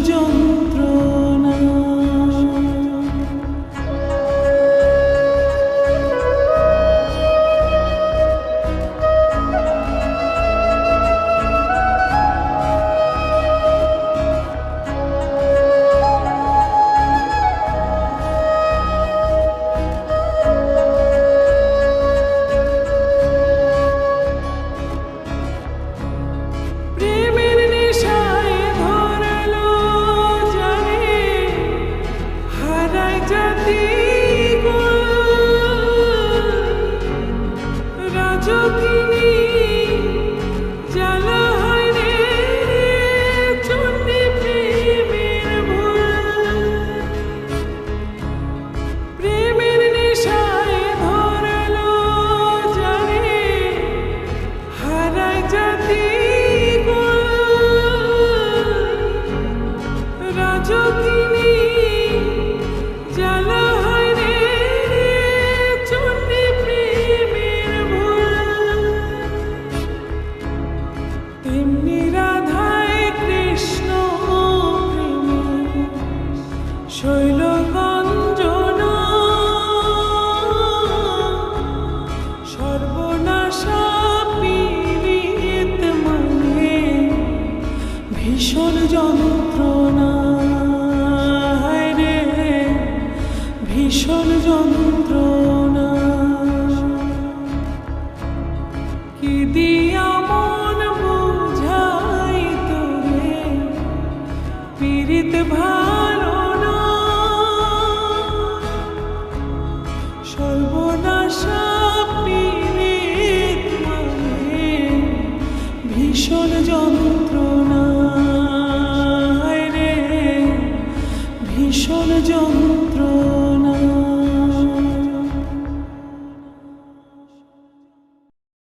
拯救。ভীষণ যন্ত্রণা। কি দিয়া মন বুঝাই তোরে? পীড়িত ভাই